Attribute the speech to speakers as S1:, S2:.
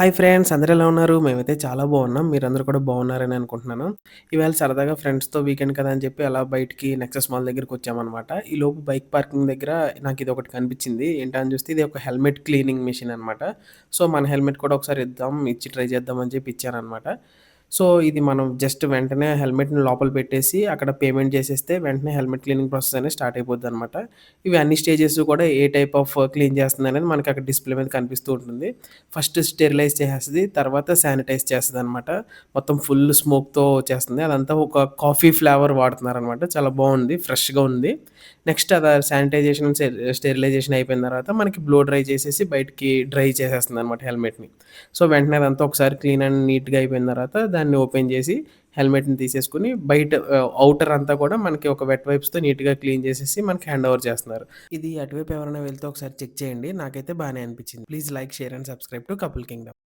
S1: Hi friends అందరూ ఎలా ఉన్నారు? మేమైతే చాలా బాగున్నాం. మీరందరూ కూడా బాగున్నారని అనుకుంటున్నాను. ఈవేళ సరదాగా ఫ్రెండ్స్‌తో వీకెండ్ కదా అని చెప్పి అలా బయటికి నెక్సెస్ మాల్ దగ్గరికి వచ్చామనమాట ఈ ఈలోపు బైక్ పార్కింగ్ దగ్గర నాకు ఇది ఒకటి కనిపించింది. ఏంటని చూస్తే ఇది ఒక హెల్మెట్ క్లీనింగ్ మిషన్ అనమాట. సో, మన హెల్మెట్ కూడా ఒకసారి ఇద్దాం, ఇచ్చి ట్రై చేద్దాం అని చెప్పి ఇచ్చాననమాట. సో, ఇది మనం జస్ట్ వెంటనే హెల్మెట్‌ని లోపల పెట్టేసి అక్కడ పేమెంట్ చేసేస్తే వెంటనే హెల్మెట్ క్లీనింగ్ ప్రాసెస్ అనేది స్టార్ట్ అయిపోద్దనమాట. ఇవి అన్ని స్టేజెస్ కూడా ఏ టైప్ ఆఫ్ క్లీన్ చేస్తుందనేది మనకి అక్కడ డిస్‌ప్లే మీద కనిపిస్తూ ఉంటుంది. ఫస్ట్ స్టెరిలైజ్ చేసేస్తుంది తర్వాత శానిటైజ్ చేస్తుంది అనమాట మొత్తం ఫుల్ స్మోక్‌తో చేస్తుంది. అదంతా ఒక కాఫీ ఫ్లేవర్ వాడుతున్నారనమాట. చాలా బాగుంది ఫ్రెష్‌గా ఉంది. నెక్స్ట్ అది శానిటైజేషన్, స్టెరిలైజేషన్ అయిపోయిన తర్వాత మనకి బ్లో డ్రై చేసేసి బయటికి డ్రై చేసేస్తుంది అనమాట హెల్మెట్‌ని. సో, వెంటనే అదంతా ఒకసారి క్లీన్ అండ్ నీట్‌గా అయిపోయిన తర్వాత దాన్ని ఓపెన్ చేసి హెల్మెట్‌ని తీసేసుకొని బయట అవుటర్ అంతా కూడా మనకి ఒక వెట్ వైప్స్‌తో నీట్‌గా క్లీన్ చేసేసి మనకి హ్యాండ్ ఓవర్ చేస్తున్నారు. ఇది అటువైపు ఎవరైనా వెళ్తే ఒకసారి చెక్ చేయండి. నాకైతే బాగానే అనిపించింది. Please like, share and subscribe to couple kingdom.